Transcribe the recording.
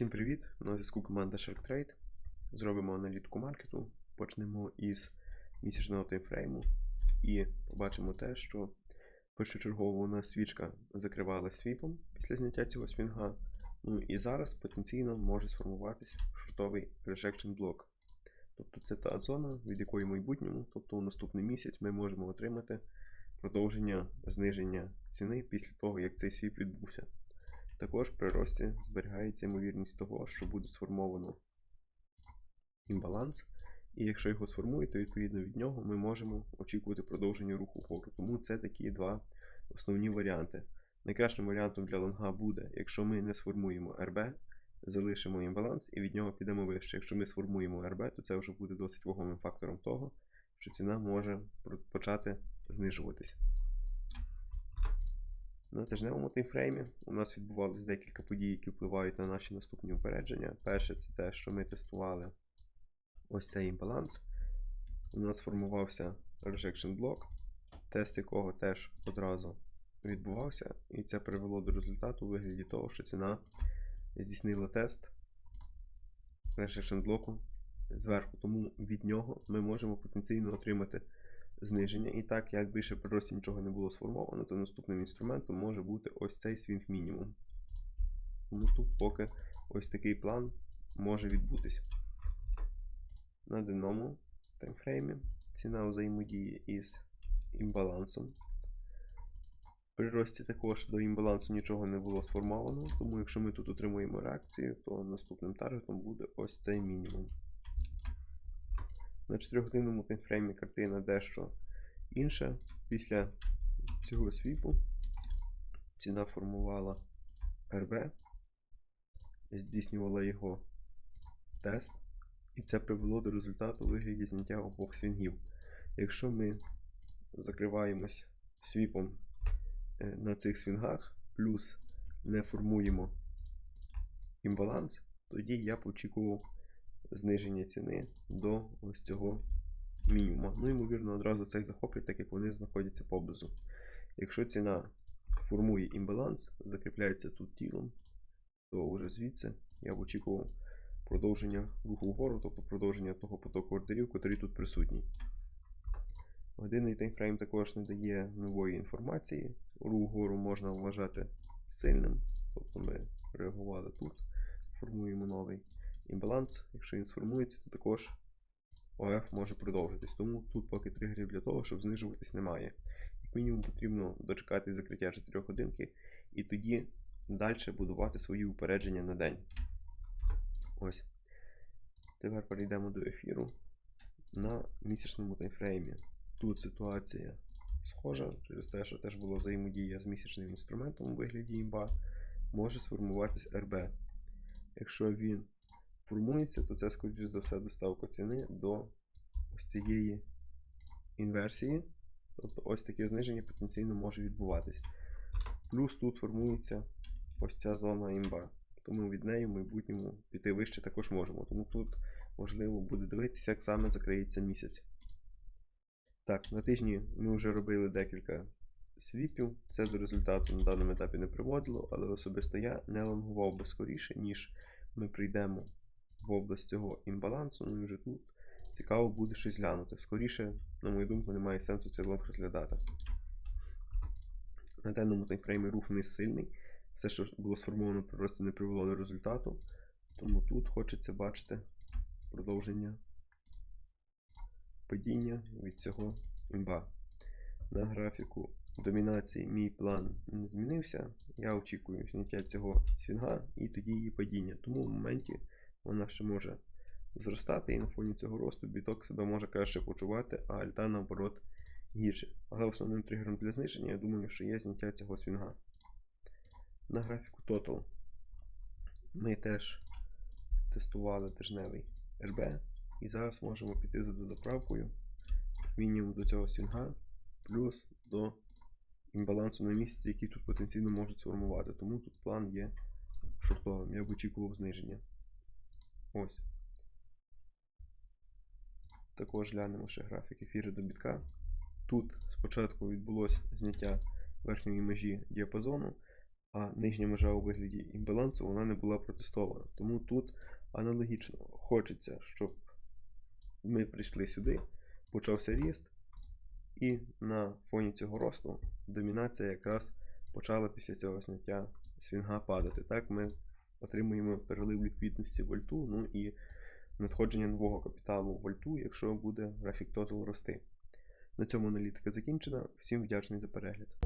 Всім привіт! На зв'язку команда SharkTrade. Зробимо аналітику маркету. Почнемо із місячного таймфрейму і побачимо те, що першочергово у нас свічка закривала свіпом після зняття цього свінга. Ну і зараз потенційно може сформуватися шортовий rejection блок. Тобто це та зона, від якої в майбутньому, тобто у наступний місяць, ми можемо отримати продовження зниження ціни після того, як цей свіп відбувся. Також при рості зберігається ймовірність того, що буде сформовано імбаланс, і якщо його сформують, то відповідно від нього ми можемо очікувати продовження руху вгору. Тому це такі два основні варіанти. Найкращим варіантом для лонга буде, якщо ми не сформуємо РБ, залишимо імбаланс і від нього підемо вище. Якщо ми сформуємо РБ, то це вже буде досить вагомим фактором того, що ціна може почати знижуватися. На тижневому таймфреймі у нас відбувалось декілька подій, які впливають на наші наступні упередження. Перше, це те, що ми тестували ось цей імбаланс. У нас формувався rejection блок, тест якого теж одразу відбувався, і це привело до результату у вигляді того, що ціна здійснила тест rejection блоку зверху. Тому від нього ми можемо потенційно отримати зниження. І так, як більше при рості нічого не було сформовано, то наступним інструментом може бути ось цей свінг мінімум. Тому тут поки ось такий план може відбутися. На денному таймфреймі ціна взаємодії із імбалансом. При рості також до імбалансу нічого не було сформовано, тому якщо ми тут отримуємо реакцію, то наступним таргетом буде ось цей мінімум. На 4-годинному таймфреймі картина дещо інша. Після цього свіпу ціна формувала РВ, здійснювала його тест, і це привело до результату вигляді зняття обох свінгів. Якщо ми закриваємось свіпом е, на цих свінгах, плюс не формуємо імбаланс, тоді я б очікував зниження ціни до ось цього мінімуму. Ну, ймовірно, одразу цей захоплять, так як вони знаходяться поблизу. Якщо ціна формує імбаланс, закріпляється тут тілом, то вже звідси я б очікував продовження руху вгору, тобто продовження того потоку ордерів, який тут присутній. Годинний таймфрейм також не дає нової інформації. Рух вгору можна вважати сильним, тобто ми реагували тут, формуємо новий імбаланс, якщо він сформується, то також ОФ може продовжитись. Тому тут поки тригерів для того, щоб знижуватись, немає. Як мінімум потрібно дочекати закриття 4 годинки і тоді далі будувати свої упередження на день. Ось. Тепер перейдемо до ефіру на місячному таймфреймі. Тут ситуація схожа, через те, що теж була взаємодія з місячним інструментом у вигляді імба, може сформуватись РБ. Якщо він формується, то це, скоріш за все, доставка ціни до ось цієї інверсії. Тобто ось таке зниження потенційно може відбуватись. Плюс тут формується ось ця зона імба. Тому від неї в майбутньому піти вище також можемо. Тому тут важливо буде дивитися, як саме закриється місяць. Так, на тижні ми вже робили декілька свіпів. Це до результату на даному етапі не приводило, але особисто я не лонгував би скоріше, ніж ми прийдемо в область цього імбалансу, ну і вже тут цікаво буде щось глянути. Скоріше, на мою думку, немає сенсу цей лонг розглядати. На денному таймфреймі рух не сильний. Все, що було сформовано, просто не привело до результату. Тому тут хочеться бачити продовження падіння від цього імба. На графіку домінації мій план не змінився. Я очікую зняття цього свінга і тоді її падіння. Тому в моменті вона ще може зростати, і на фоні цього росту біток себе може краще почувати, а альта, наоборот, гірше. Але основним тригером для зниження, я думаю, що є зняття цього свінга. На графіку Total ми теж тестували тижневий РБ. І зараз можемо піти за дозаправкою, мінімум до цього свінга, плюс до імбалансу на місяці, які тут потенційно можуть сформувати. Тому тут план є шортовим. Я б очікував зниження. Ось. Також глянемо ще графік ефіру до бітка. Тут спочатку відбулося зняття верхньої межі діапазону, а нижня межа у вигляді імбалансу вона не була протестована. Тому тут аналогічно хочеться, щоб ми прийшли сюди, почався ріст, і на фоні цього росту домінація якраз почала після цього зняття свінга падати. Так, ми отримуємо перелив ліквідності в альту, ну і надходження нового капіталу в альту, якщо буде графік тотал рости. На цьому аналітика закінчена. Всім вдячний за перегляд.